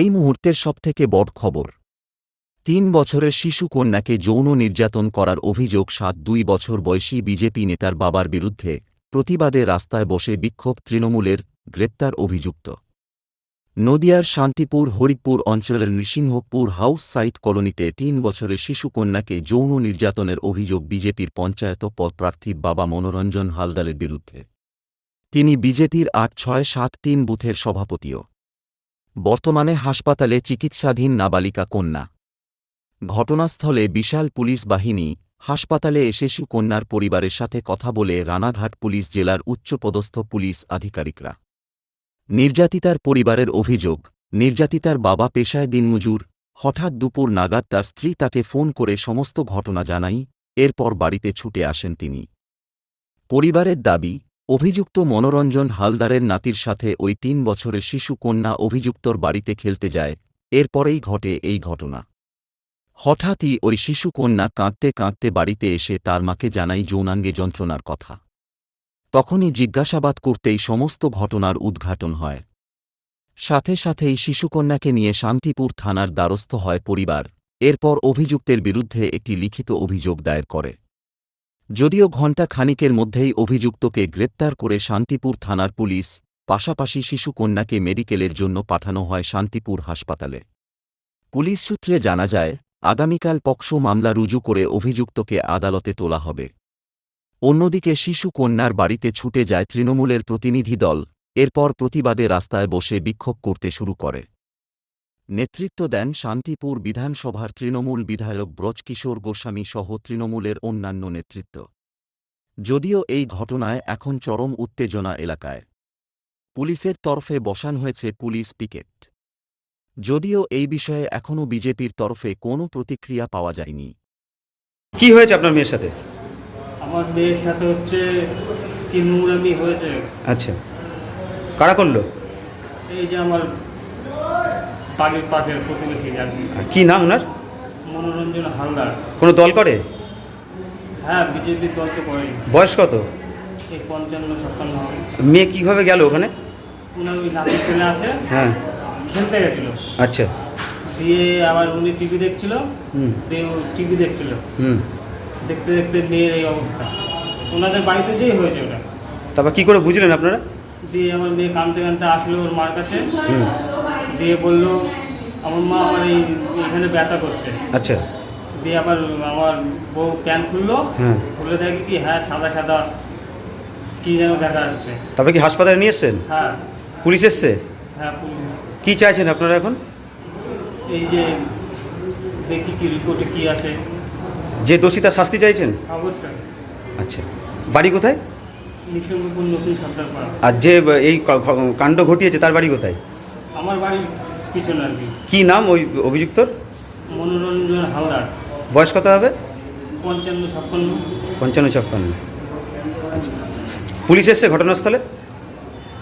এই মুহূর্তের সবথেকে বড় খবর। তিন বছরের শিশু কন্যাকে যৌন নির্যাতন করার অভিযোগ সাত দুই বছর বয়সী বিজেপি নেতার বাবার বিরুদ্ধে প্রতিবাদে রাস্তায় বসে বিক্ষোভ তৃণমূলের গ্রেপ্তার অভিযুক্ত। নদিয়ার শান্তিপুর হরিপুর অঞ্চলের নৃসিংহপুর হাউস সাইট কলোনিতে তিন বছরের শিশু কন্যাকে যৌন নির্যাতনের অভিযোগ বিজেপির পঞ্চায়েত পদপ্রার্থী বাবা মনোরঞ্জন হালদারের বিরুদ্ধে। তিনি বিজেপির আট ছয় সাত তিন বুথের সভাপতিও। বর্তমানে হাসপাতালে চিকিৎসাধীন নাবালিকা কন্যা। ঘটনাস্থলে বিশাল পুলিশ বাহিনী হাসপাতালে এসে সুকন্যার পরিবারের সাথে কথা বলে রানাঘাট পুলিশ জেলার উচ্চপদস্থ পুলিশ আধিকারিকরা। নির্যাতিতার পরিবারের অভিযোগ, নির্যাতিতার বাবা পেশায় দিনমজুর, হঠাৎ দুপুর নাগাদ তার স্ত্রী তাকে ফোন করে সমস্ত ঘটনা জানাই, এরপর বাড়িতে ছুটে আসেন তিনি। পরিবারের দাবি অভিযুক্ত মনোরঞ্জন হালদারের নাতির সাথে ওই তিন বছরের শিশু কন্যা অভিযুক্তর বাড়িতে খেলতে যায়, এরপরেই ঘটে এই ঘটনা। হঠাৎই ওই শিশু কন্যা কাঁদতে কাঁদতে বাড়িতে এসে তার মাকে জানাই যৌনাঙ্গে যন্ত্রণার কথা। তখনই জিজ্ঞাসাবাদ করতেই সমস্ত ঘটনার উদ্ঘাটন হয়। সাথে সাথেই শিশুকন্যাকে নিয়ে শান্তিপুর থানার দ্বারস্থ হয় পরিবার, এরপর অভিযুক্তের বিরুদ্ধে একটি লিখিত অভিযোগ দায়ের করে। যদিও ঘণ্টা খানিকের মধ্যেই অভিযুক্তকে গ্রেপ্তার করে শান্তিপুর থানার পুলিশ, পাশাপাশি শিশুকন্যাকে মেডিকেলের জন্য পাঠানো হয় শান্তিপুর হাসপাতালে। পুলিশ সূত্রে জানা যায়, আগামীকাল পক্সো মামলা রুজু করে অভিযুক্তকে আদালতে তোলা হবে। অন্যদিকে শিশু কন্যার বাড়িতে ছুটে যায় তৃণমূলের প্রতিনিধি দল, এরপর প্রতিবাদে রাস্তায় বসে বিক্ষোভ করতে শুরু করে। নেতৃত্ব দেন শান্তিপুর বিধানসভার তৃণমূল বিধায়ক ব্রজকিশোর গোস্বামী সহ তৃণমূলের অন্যান্য নেতৃত্ব। যদিও এই ঘটনায় এখন চরম উত্তেজনা এলাকায়। পুলিশের তরফে বসান হয়েছে পুলিশ পিকেট। যদিও এই বিষয়ে এখনও বিজেপির তরফে কোনো প্রতিক্রিয়া পাওয়া যায়নি। কি হয়েছে আপনার মেয়ের সাথে? আমার মেয়ের সাথে হচ্ছে কি নোংরামি হয়েছে। আচ্ছা। কারা করল? এই যে আমার বাড়ির পাশের প্রতিবেশী আর কি। নাম ওনার? মনোরঞ্জন হালদার। কোনো দল করে? হ্যাঁ বিজেপি দলকে করে বয়স কত? এই পঞ্চান্ন ছাপ্পান্ন। হবে মেয়ে কীভাবে গেল ওখানে? ওনার ওই নাতি ছেলে আছে। হ্যাঁ। খেলতে গেছিল। আচ্ছা। দিয়ে আবার উনি টিভি দেখছিল। হুম। দিয়ে টিভি দেখছিল। হুম। দেখতে দেখতে মেয়ের এই অবস্থা। ওনাদের বাড়িতে যেই হয়েছে ওটা। তারপর কি করে বুঝলেন আপনারা? দিয়ে আমার মেয়ে কাঁদতে কাঁদতে আসলো ওর মার কাছে। হুম। দিয়ে বলল আমার মা আমার এই এখানে ব্যথা করছে। আচ্ছা। দিয়ে আবার আমার বউ প্যান্ট খুললো হ্যাঁ। খুলে দেখি কি হ্যাঁ সাদা সাদা কি যেন দেখা যাচ্ছে তারপর কি হাসপাতালে নিয়ে এসছেন? হ্যাঁ। পুলিশ এসছে? হ্যাঁ পুলিশ। কি চাইছেন আপনারা এখন? এই যে দেখি কি রিপোর্টে কি আছে। যে দোষী তার শাস্তি চাইছেন? অবশ্যই। আচ্ছা। বাড়ি কোথায়? আর যে এই কাণ্ড ঘটিয়েছে তার বাড়ি কোথায়? আমার বাড়ির পিছনে আর কি। কি নাম ওই অভিযুক্তর? মনোরঞ্জন হালদার। বয়স কত হবে? পঞ্চান্ন ছাপ্পান্ন। পঞ্চান্ন ছাপ্পান্ন। আচ্ছা। পুলিশ এসছে ঘটনাস্থলে?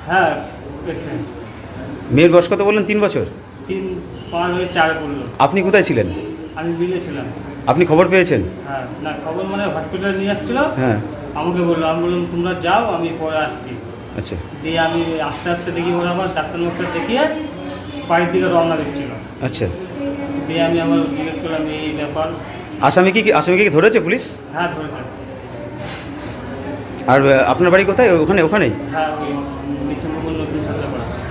হ্যাঁ এসে মেয়ের বয়স কত বললেন? তিন বছর? তিন পার হয়ে চারে পড়ল আপনি কোথায় ছিলেন? আমি বিলেছিলাম আপনি খবর পেয়েছেন? হ্যাঁ না খবর মানে হসপিটালে নিয়ে আসছিল। হ্যাঁ। আমাকে বলল আমি বললাম তোমরা যাও আমি পরে আসছি। আচ্ছা। দিয়ে আমি আস্তে আস্তে দেখি ওরা আবার ডাক্তার মাক্তার দেখিয়ে বাড়ির দিকে রওনা দিচ্ছিল। আচ্ছা। দিয়ে আমি আমার জিজ্ঞেস করলাম এই ব্যাপার? আসামি কি আসামিকে কি ধরেছে পুলিশ? হ্যাঁ ধরেছে। আর আপনার বাড়ি কোথায়? ওখানে ওখানেই? হ্যাঁ ওই ডিসেম্বর নতুন সাথে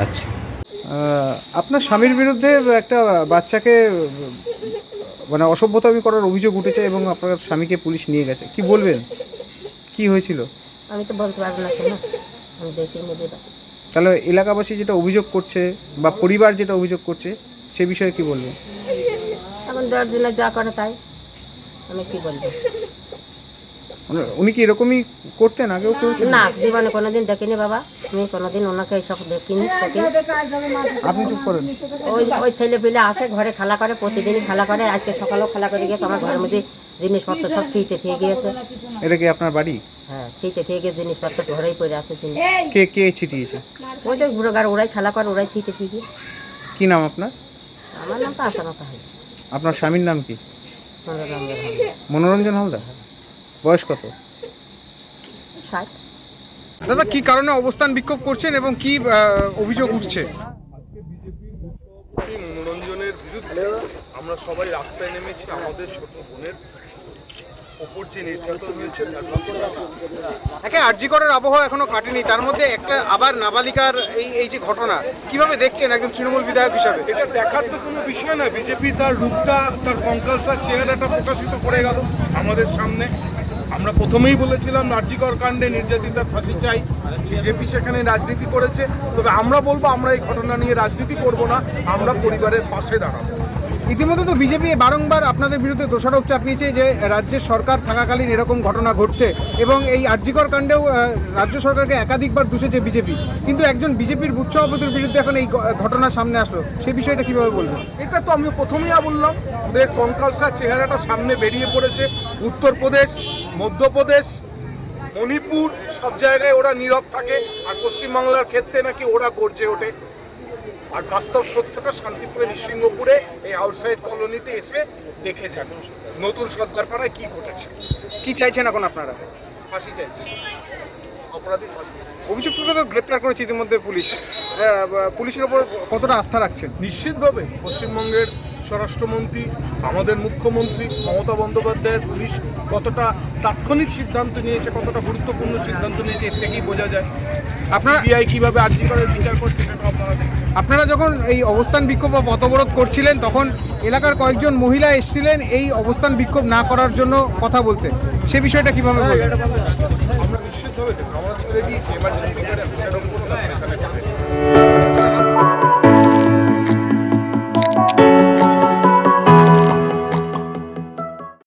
আচ্ছা। আপনার স্বামীর বিরুদ্ধে একটা বাচ্চাকে মানে অসভ্যতামি করার অভিযোগ উঠেছে এবং আপনার স্বামীকে পুলিশ নিয়ে গেছে। কি বলবেন? কি হয়েছিল? আমি তো বলতে পারব না আমি তাহলে এলাকাবাসী যেটা অভিযোগ করছে বা পরিবার যেটা অভিযোগ করছে সে বিষয়ে কি বলবেন এখন দশজনে যা করে তাই। আমি কি বলব? মানে উনি কি এরকমই করতেন আগেও করেছেন? না জীবনে কোনোদিন দেখিনি বাবা। আমি কোনোদিন ওনাকে এইসব দেখিনি দেখিনি। আপনি চুপ করেন। ওই ওই ছেলে পেলে আসে ঘরে খেলা করে প্রতিদিনই খেলা করে। আজকে সকালেও খেলা করে গেছে আমার ঘরের মধ্যে জিনিসপত্র সব ছিটে থেকে গিয়েছে। এটা কি আপনার বাড়ি? হ্যাঁ ছিটে থেকে জিনিসপত্র ঘরেই পড়ে আছে জিনিস। কে কে ছিটিয়েছে? ওই তো ঘুরে গাড়ি ওরাই খেলা করে ওরাই ছিটে থেকে কি নাম আপনার? আমার নাম তো আসানো তাহলে আপনার স্বামীর নাম কি? মনোরঞ্জন মনোরঞ্জন হালদার? বয়স কত? ষাট। দাদা কি কারণে অবস্থান বিক্ষোভ করছেন এবং কি অভিযোগ উঠছে? আমরা সবাই রাস্তায় নেমেছি আমাদের ছোট বোনের ওপর যে নির্যাতন হয়েছে। আরজি করার আবহাওয়া এখনও কাটেনি। তার মধ্যে একটা আবার নাবালিকার এই এই যে ঘটনা কীভাবে দেখছেন একজন তৃণমূল বিধায়ক হিসাবে? এটা দেখার তো কোনো বিষয় না বিজেপি তার রূপটা তার কঙ্কালসার চেহারাটা প্রকাশিত করে গেল আমাদের সামনে। আমরা প্রথমেই বলেছিলাম নার্জিকর কাণ্ডে নির্যাতিতার ফাঁসি চাই। বিজেপি সেখানে রাজনীতি করেছে। তবে আমরা বলব আমরা এই ঘটনা নিয়ে রাজনীতি করব না। আমরা পরিবারের পাশে দাঁড়াবো। ইতিমধ্যে তো বিজেপি বারংবার আপনাদের বিরুদ্ধে দোষারোপ চাপিয়েছে যে রাজ্যের সরকার থাকাকালীন এরকম ঘটনা ঘটছে এবং এই আরজিকর কাণ্ডেও রাজ্য সরকারকে একাধিকবার দূষেছে বিজেপি। কিন্তু একজন বিজেপির বুথ সভাপতির বিরুদ্ধে এখন এই ঘটনা সামনে আসলো। সে বিষয়টা কীভাবে বলবেন? এটা তো আমি প্রথমেই বললাম, ওদের কঙ্কালসার চেহারাটা সামনে বেরিয়ে পড়েছে। উত্তরপ্রদেশ, মধ্যপ্রদেশ, মণিপুর, সব জায়গায় ওরা নীরব থাকে। আর পশ্চিমবাংলার ক্ষেত্রে নাকি ওরা গর্জে ওঠে। আর বাস্তব সত্যটা শান্তিপুরে নৃসিংহপুরে এই আউটসাইড কলোনিতে এসে দেখে যান। নতুন সর্দারপাড়ায় কি ঘটেছে? কি চাইছেন এখন আপনারা? ফাঁসি চাইছি। অপরাধী ফাঁসি অভিযুক্তকে তো গ্রেপ্তার করেছে ইতিমধ্যে পুলিশ। পুলিশের ওপর কতটা আস্থা রাখছেন? নিশ্চিতভাবে পশ্চিমবঙ্গের স্বরাষ্ট্রমন্ত্রী আমাদের মুখ্যমন্ত্রী মমতা বন্দ্যোপাধ্যায়ের পুলিশ কতটা তাৎক্ষণিক সিদ্ধান্ত নিয়েছে কতটা গুরুত্বপূর্ণ সিদ্ধান্ত নিয়েছে এর থেকেই বোঝা যায়। আপনারা- আপনারা সিবিআই কীভাবে আর্জি করে বিচার করছে সেটা আপনারা দেখছেন। আপনারা যখন এই অবস্থান বিক্ষোভ বা পথবরোধ করছিলেন তখন এলাকার কয়েকজন মহিলা এসছিলেন এই অবস্থান বিক্ষোভ না করার জন্য কথা বলতে। সে বিষয়টা কীভাবে আমরা নিশ্চিতভাবে দেখব আমরা ছেড়ে দিয়েছি এমার্জেন্সি করে